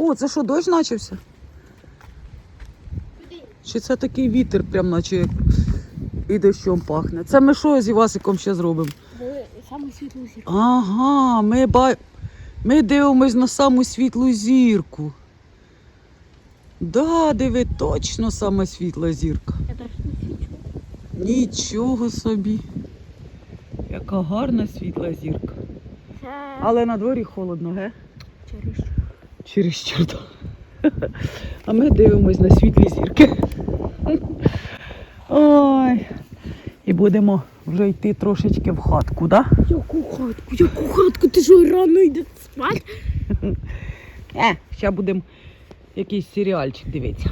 О, це що, дощ почався? Чи це такий вітер, прям наче як і дощом пахне? Це ми що з Івасиком ще зробимо? Саме світлу зірку. Ага, ми, ба... ми дивимось на саму світлу зірку. Да, диви, точно сама світла зірка. Я свічу. Нічого собі. Яка гарна світла зірка. Це Але на дворі холодно, ге? через Через чорта. А ми дивимось на світлі зірки. Ой. І будемо вже йти трошечки в хатку, так? Да? Яку хатку, яку хатку, ти що рано йде спати? Е, ще будемо якийсь серіальчик дивитися.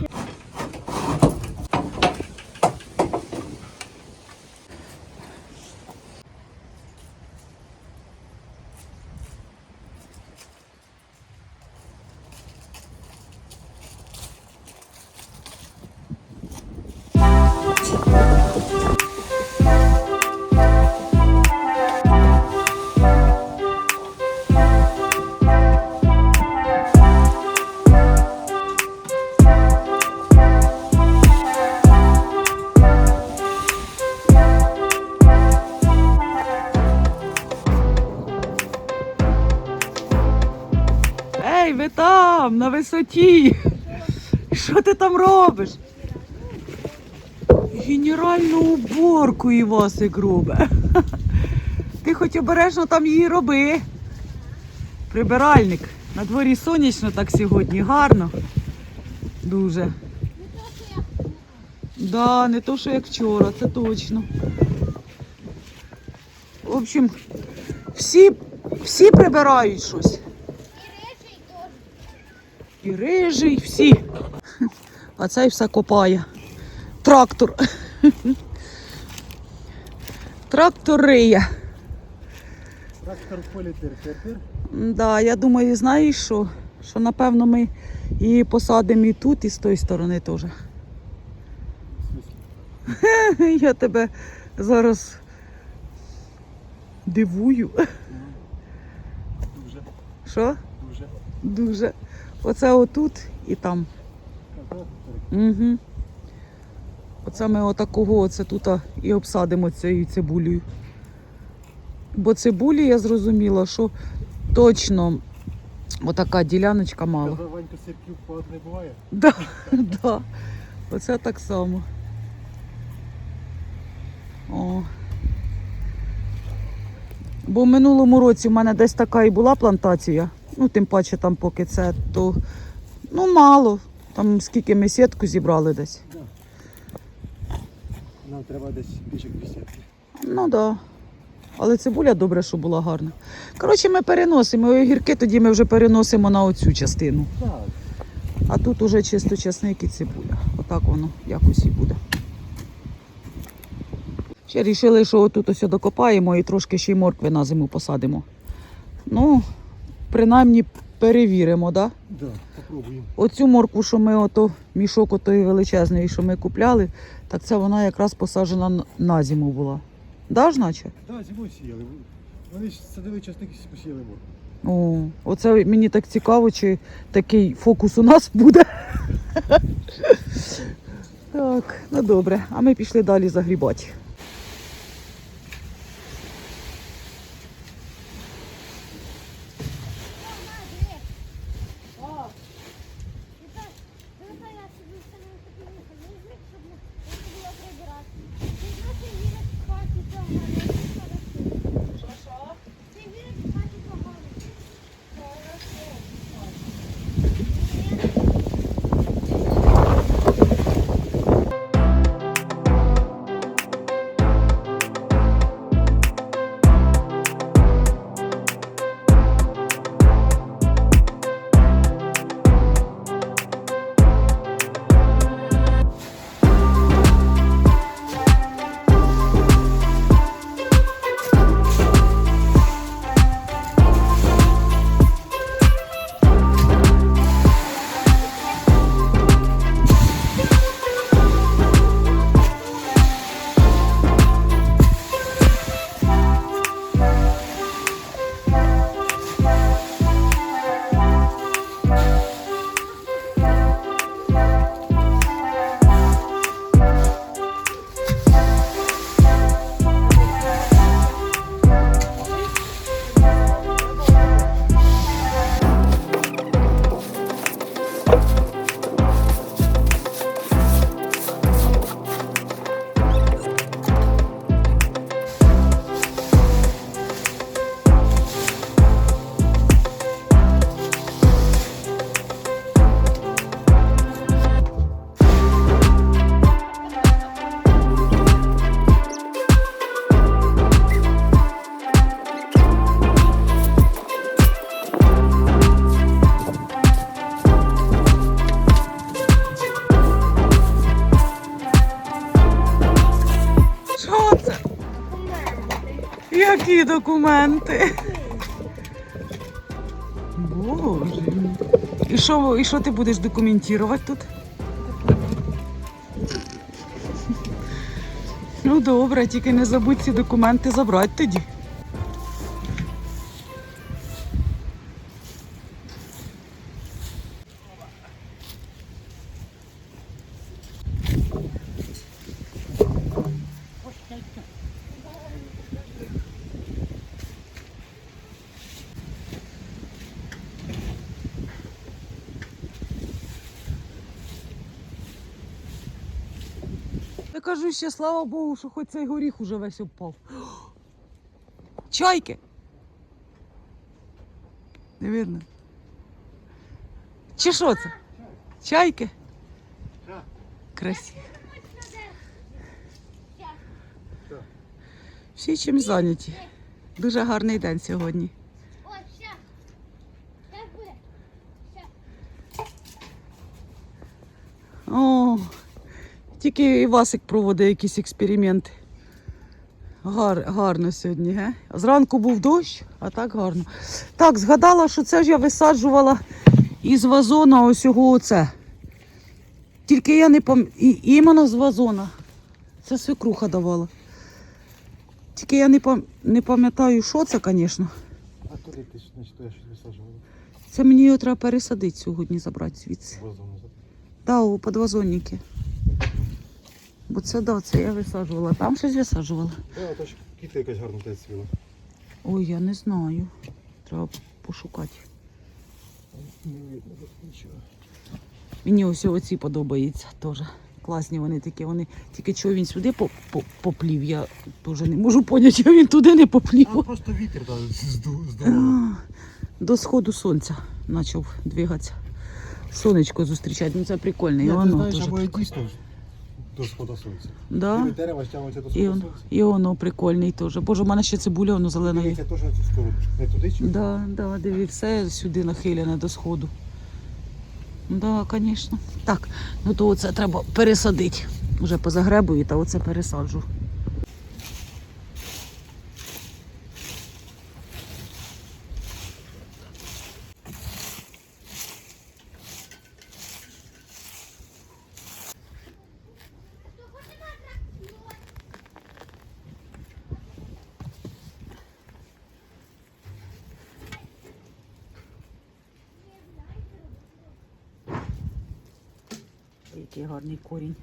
Ей, ви там, на висоті. Що ти там робиш? Генеральну уборку Івасик робить. Ти хоч обережно там її роби. Прибиральник. На дворі сонячно так сьогодні, гарно. Дуже. Да, не то, що як вчора, це точно. В общем, всі, всі прибирають щось. І рижий, всі. А цей все копає. Трактор. Трактор риє. Трактор в полі тир-тир-тир. Да, я думаю, знаєш що? Що напевно ми її посадимо і тут, і з тої сторони теж. Я тебе зараз дивую. Дуже, Що? дуже. Дуже. Оце отут і там. Угу. Оце ми отакого оце тут і обсадимо цією цибулею. Бо цибулі я зрозуміла, що точно отака діляночка. Казав, Ванька сірків по не буває. Да, да. Оце так само. О. Бо в минулому році в мене десь така і була плантація. Ну, тим паче там поки це, то ну мало. Там скільки ми сітку зібрали десь. Да. Нам треба десь більше десятки. Ну так. Да. Але цибуля добре, що була гарна. Коротше, ми переносимо. Огірки тоді ми вже переносимо на оцю частину. Так. А тут уже чисто часник і цибуля. Отак воно якось і буде. Ще рішили, що отут ось докопаємо і трошки ще й моркви на зиму посадимо. Ну, принаймні перевіримо, так? Да? Да, попробуємо. Оцю моркву, що ми ото, мішок отої величезний, що ми купляли, так це вона якраз посаджена на зиму була. Да ж наче? Так, да, зимою сіяли. Вони ж садили часник і посіяли морку. О, оце мені так цікаво, чи такий фокус у нас буде. Так, ну добре. А ми пішли далі загрібати. Документи? Боже. І що, і що ти будеш документувати тут? Ну добре, тільки не забудь ці документи забрати тоді. Кажу ще, слава Богу, що хоч цей горіх уже весь обпав. Чайки. Не видно. Чи що це? Чайки? Красиво. Всі чим зайняті. Дуже гарний день сьогодні. О, ща. Ща буде. О, тільки Івасик проводить якісь експерименти. Гар, гарно сьогодні, ге? Зранку був дощ, а так гарно. Так, згадала, що це ж я висаджувала із вазона ось його оце. Тільки я не пам... і, іменно з вазона. Це свекруха давала. Тільки я не, пам... не пам'ятаю, що це, звісно. А куди ти ж значить, я щось висаджував? Це мені його треба пересадити сьогодні, забрати звідси. Вазон назад. Да, у подвазонники. Бо це да, це я висаджувала. Там щось висаджувала. Е, то ж квіти якась гарна теж цвіла. Ой, я не знаю. Треба пошукати. Не видно нічого. Мені ось оці подобаються теж. Класні вони такі. Вони тільки чого він сюди по- по- поплів, я теж не можу поняти, чого він туди не поплів. А просто вітер зду- здував. До сходу сонця почав двигатися. Сонечко зустрічати, ну це прикольно. І Ні, ти воно знаєш, або і дійсно до сходу сонця. Да? Коли дерева стягуються до І, он, сонця. і воно прикольний теж. Боже, у мене ще цибуля, воно зелена є. Дивіться теж на цю сторону. Не туди чи? Да, да, диви, все сюди нахилене до сходу. Да, звісно. Так, ну то оце треба пересадити. Вже позагребую, та оце пересаджу. Який гарний корінь.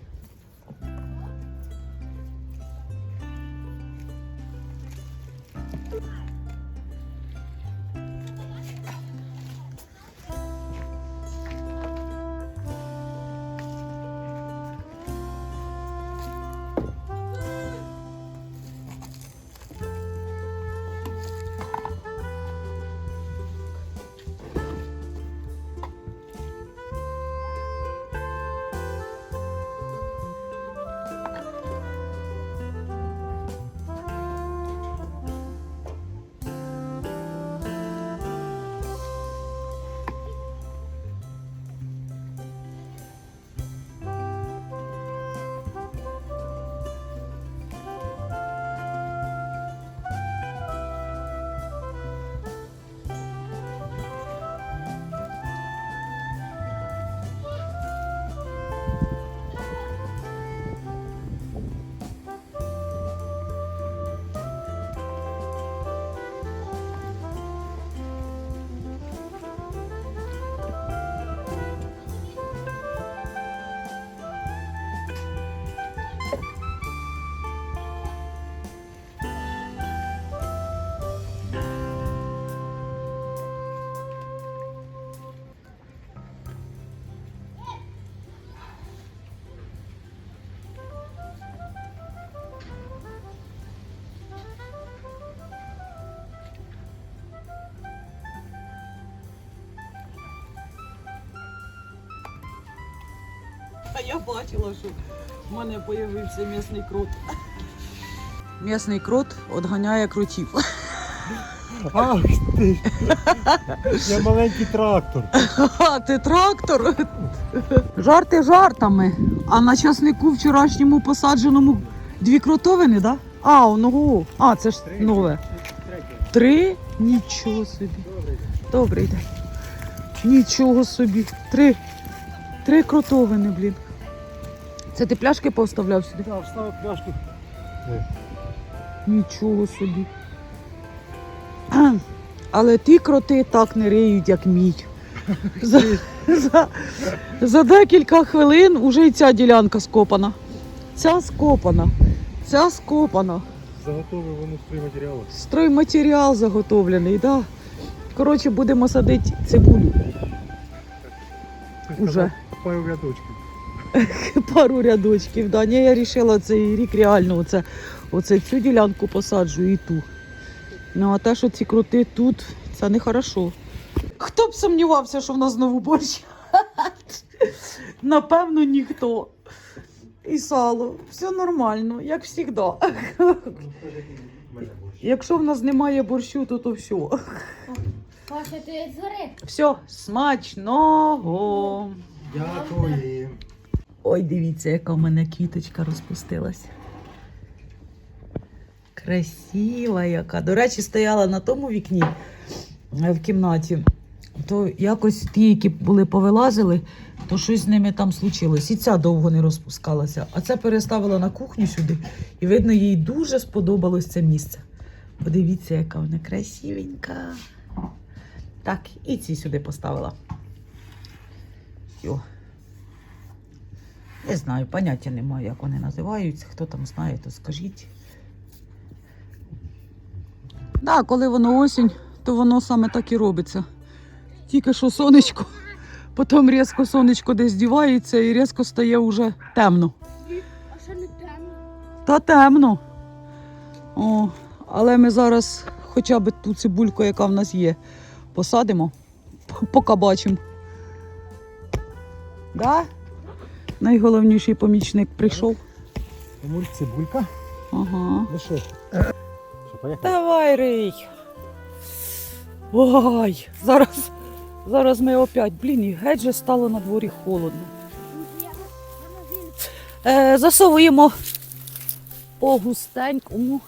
Я бачила, що в мене з'явився м'ясний крот. М'ясний крот відганяє кротів. Ах ти! Я маленький трактор. А, ти трактор? Жарти жартами. А на часнику вчорашньому посадженому дві кротовини, так? Да? А, ого. А, це ж нове. Три? Нічого собі. Добрий день. Нічого собі. Три. Три кротовини, блін. Це ти пляшки поставляв сюди? Так, вставив пляшку. Нічого собі. Але ті кроти так не риють, як мій. За, за, за декілька хвилин уже і ця ділянка скопана. Ця скопана. Ця скопана. Заготовив воно стройматеріалу. Стройматеріал заготовлений, да. Коротше, будемо садити цибулю. Уже. Пару рядочків. Пару рядочків. Да. Ні, я вирішила цей рік реально оце, оце цю ділянку посаджу і ту. Ну, а те, що ці крути тут, це не хорошо. Хто б сумнівався, що в нас знову борщ? Напевно, ніхто. І сало. Все нормально, як завжди. Якщо в нас немає борщу, то то все. Паша, ти згори. Все, смачного. Дякую. Ой, дивіться, яка в мене квіточка розпустилася. Красива яка. До речі, стояла на тому вікні е, в кімнаті. То якось ті, які були повилазили, то щось з ними там случилось. І ця довго не розпускалася. А це переставила на кухню сюди, і видно, їй дуже сподобалось це місце. Подивіться, яка вона красивенька. Так, і ці сюди поставила. Йо. Не знаю, поняття немає, як вони називаються. Хто там знає, то скажіть. Так, коли воно осінь, то воно саме так і робиться. Тільки що сонечко, потім різко сонечко десь дівається і різко стає вже темно. А що не темно? Та темно. О, але ми зараз хоча б ту цибульку, яка в нас є, посадимо, поки бачимо. Да? Найголовніший помічник прийшов. Муль цибулька. Ага. Ну що? Що, поїхали? Давай, Рий. Ой, зараз, зараз ми опять, блін, і геть же стало на дворі холодно. Е, засовуємо по густенькому.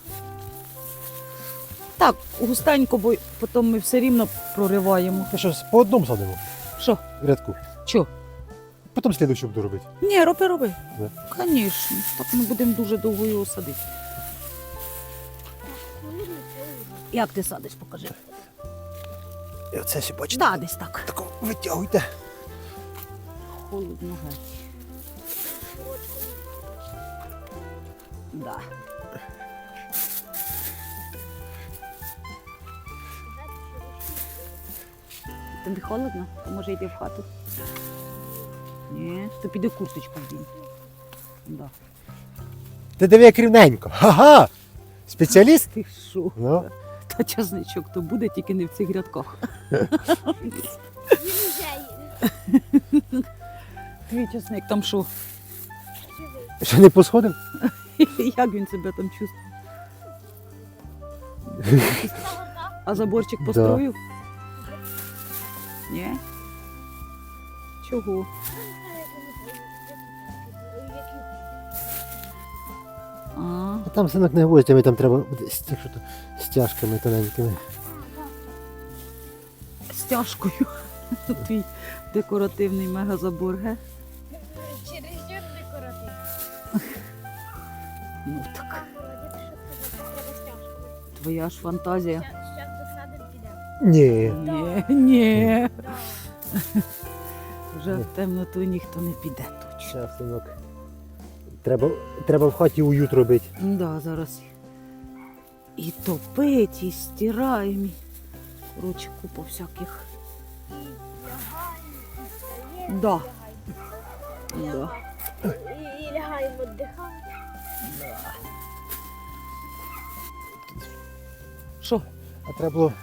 Так, густенько, бо потім ми все рівно прориваємо. Ти що, по одному садимо? Що? Рядку. Що? Потім слідуючу буду робити. Ні, роби, роби. Да? Звісно. Так ми будемо дуже довго його садити. Як ти садиш, покажи. І оце ще бачите. Да, десь так. Тако витягуйте. Холодно геть. Да. Тобі холодно? То може йти в хату? Ні, то піди курточку вдінь. Да. Ти диви як рівненько. Ха-ха! Спеціаліст? Ти що? Ну. Та часничок то буде тільки не в цих рядках. Твій часник там що? Ще не посходив? Як він себе там чувствує? А заборчик построїв? Ні? Чого? А, А там синок не гвоздями, там треба буде з тих, що то стяжками тоненькими. стяжкою. Твій декоративний мегазабор, ге? Через що декоратив? Ну так, твоя ж фантазія. Щас досадимо підемо. Ні. Ні, ні. Вже в темноту ніхто не піде точно. Щас, синок. Треба, треба в хаті уют робити. Да, зараз і топить, і стираємо. Коротше, купа всяких. Да. Да. І, лягаємо віддихати. Що? А треба було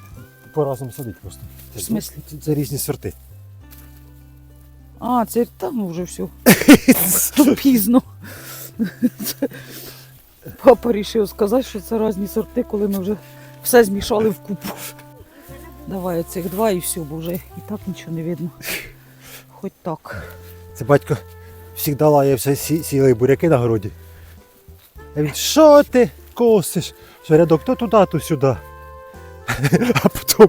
по разом садити просто. Це, ж- В смислі? Це, це різні сорти. А, це там вже все. То пізно. Папа вирішив сказати, що це різні сорти, коли ми вже все змішали в купу. Давай цих два і все, бо вже і так нічого не видно. Хоч так. Це батько завжди лаявся, сі, сіли буряки на городі. А він, що ти косиш? Що рядок то туди, то сюди. А потім,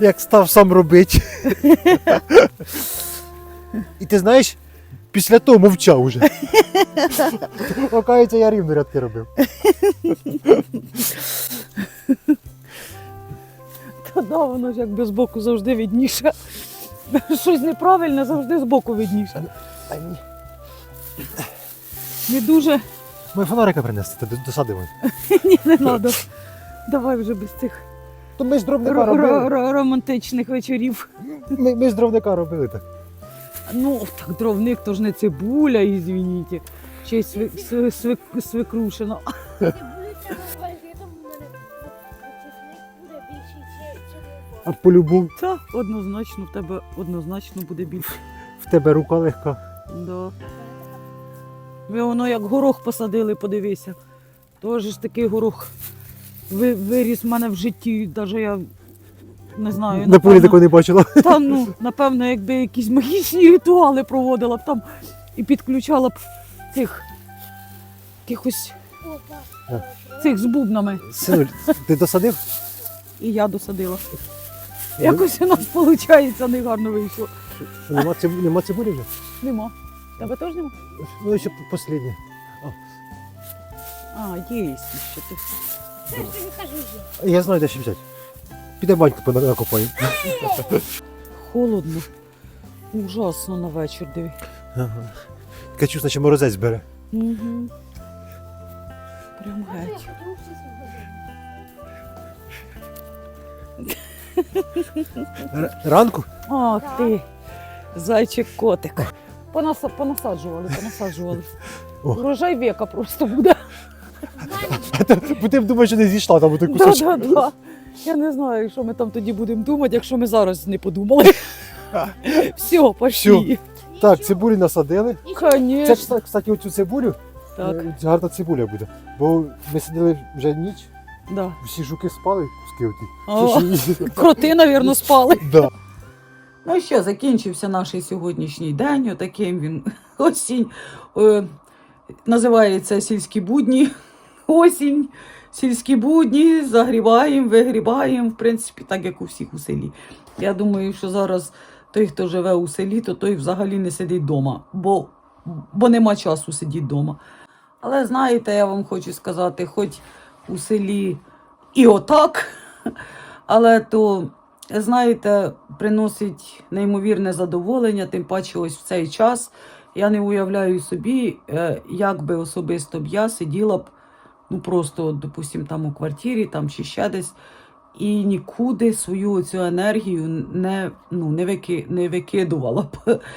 як став сам робити. І ти знаєш, після того мовчав уже. Окається, я рівно рядки робив. Та да, воно ж якби збоку завжди видніше. Щось неправильне завжди збоку видніше. А ні. Не дуже. Ми фонарика принести, ти досадимо. Ні, не треба. Давай вже без цих То ми з дровника ро- ро- робили. ро- романтичних вечорів. Ми, ми з дровника робили так. Ну, так дровник то ж не цибуля, ізвініть. Чи сви, сви, сви, свекрушина. Ти буде треба вважити, там у мене чесник буде більший, чи, чи А по-любому Та однозначно в тебе однозначно буде більше. в тебе рука легка. Да. Ви воно як горох посадили, подивися. Тож ж такий горох ви- виріс в мене в житті, навіть я не знаю. На полі такого не бачила. Там, ну, напевно, якби якісь магічні ритуали проводила б там і підключала б цих якихось цих з бубнами. Синуль, ти досадив? І я досадила. Якось у нас виходить, не гарно вийшло. Що, Нема, циб... нема цибулі вже? Нема. Тебе теж нема? Ну, ще останнє. А, є ще ти. Це ж тобі кажу вже. Я знаю, де ще взяти. Піде баньку накопаємо. Холодно. Ужасно на вечір диви. Ага. Качусь, наче морозець бере. Угу. Прям геть. Р- ранку? Ах ти, зайчик котик. Понаса, понасаджували, понасаджували. О. Урожай века просто буде. Будемо думати, що не зійшла там той Да, кусочок. да, да. Я не знаю, що ми там тоді будемо думати, якщо ми зараз не подумали. Все, пошли. Так, цибулі насадили. Це, Конечно. кстати, оцю цибулю. Так, е, Гарна цибуля буде. Бо ми сиділи вже ніч, да. всі жуки спали, куски оті. О, Що Кроти, навірно, спали. Да. Ну що, закінчився наш сьогоднішній день. Отаким він осінь. Е, називається сільські будні. Осінь, сільські будні, загрібаємо, вигрібаємо, в принципі, так як у всіх у селі. Я думаю, що зараз той, хто живе у селі, то той взагалі не сидить вдома, бо, бо нема часу сидіти вдома. Але знаєте, я вам хочу сказати, хоч у селі і отак, але то знаєте, приносить неймовірне задоволення, тим паче ось в цей час. Я не уявляю собі, е, як би особисто б я сиділа б, ну просто, допустим, там у квартирі там, чи ще десь, і нікуди свою цю енергію не, ну, не, вики, не викидувала б.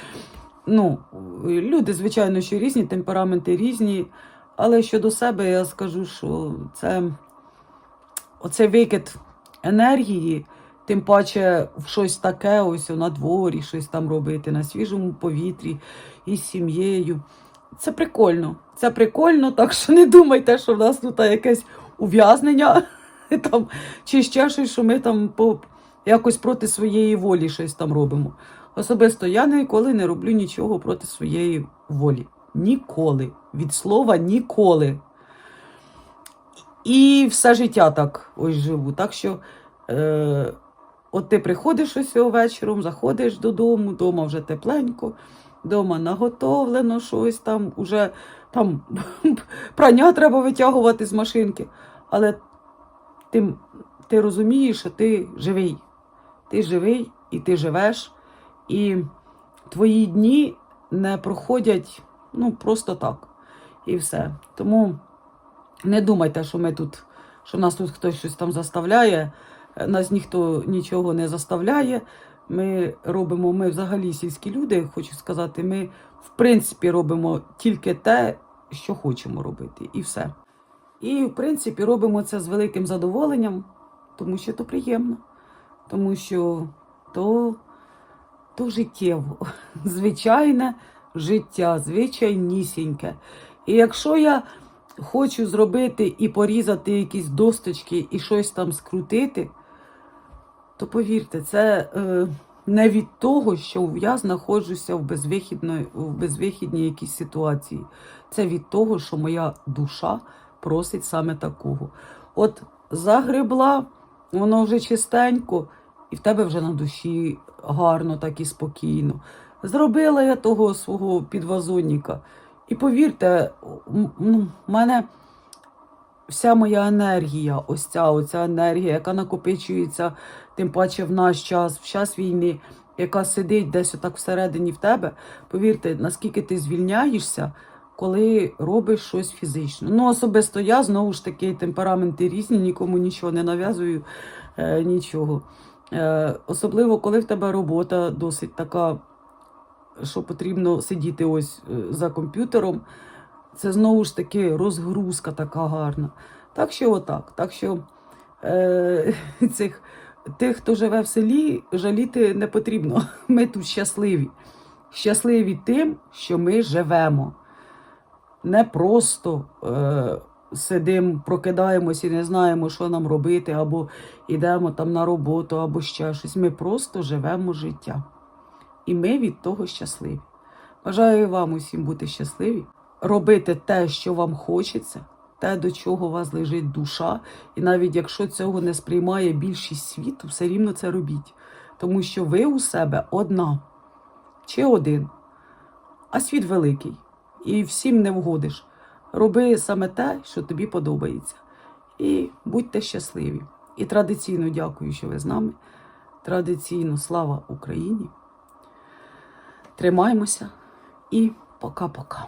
Ну, люди, звичайно, що різні, темпераменти різні, але щодо себе я скажу, що це оцей викид енергії, тим паче в щось таке, ось на дворі, щось там робити, на свіжому повітрі із сім'єю. Це прикольно. Це прикольно, так що не думайте, що в нас тут якесь ув'язнення там, чи ще щось, що ми там по, якось проти своєї волі щось там робимо. Особисто я ніколи не роблю нічого проти своєї волі. Ніколи. Від слова ніколи. І все життя так ось живу. Так що, е, от ти приходиш ось вечором, заходиш додому, вдома вже тепленько, вдома наготовлено щось там, уже там прання треба витягувати з машинки. Але ти, ти розумієш, що ти живий. Ти живий і ти живеш, і твої дні не проходять ну, просто так. І все. Тому. Не думайте, що ми тут, що нас тут хтось щось там заставляє. Нас ніхто нічого не заставляє. Ми робимо, ми взагалі сільські люди, хочу сказати, ми в принципі робимо тільки те, що хочемо робити, і все. І в принципі робимо це з великим задоволенням, тому що то приємно, тому що то, то життєво, звичайне життя, звичайнісіньке. І якщо я хочу зробити і порізати якісь досточки і щось там скрутити, то повірте, це е, не від того, що я знаходжуся в в безвихідній якійсь ситуації. Це від того, що моя душа просить саме такого. От загребла, воно вже чистенько, і в тебе вже на душі гарно, так і спокійно. Зробила я того свого підвазонника. І повірте, м- ну, в мене вся моя енергія, ось ця оця енергія, яка накопичується, тим паче в наш час, в час війни, яка сидить десь отак всередині в тебе, повірте, наскільки ти звільняєшся, коли робиш щось фізично. Ну, особисто я знову ж таки темпераменти різні, нікому нічого не нав'язую, е, нічого. Е, особливо, коли в тебе робота досить така, що потрібно сидіти ось е, за комп'ютером. Це знову ж таки розгрузка така гарна. Так що отак. Так що е, цих, тих, хто живе в селі, жаліти не потрібно. Ми тут щасливі. Щасливі тим, що ми живемо. Не просто е, сидимо, прокидаємось і не знаємо, що нам робити, або йдемо там на роботу, або ще щось. Ми просто живемо життя. І ми від того щасливі. Бажаю вам усім бути щасливі, робити те, що вам хочеться, те, до чого у вас лежить душа. І навіть якщо цього не сприймає більшість світу, все рівно це робіть. Тому що ви у себе одна чи один, а світ великий. І всім не вгодиш. Роби саме те, що тобі подобається. І будьте щасливі. І традиційно дякую, що ви з нами. Традиційно слава Україні. Тримаймося і пока-пока.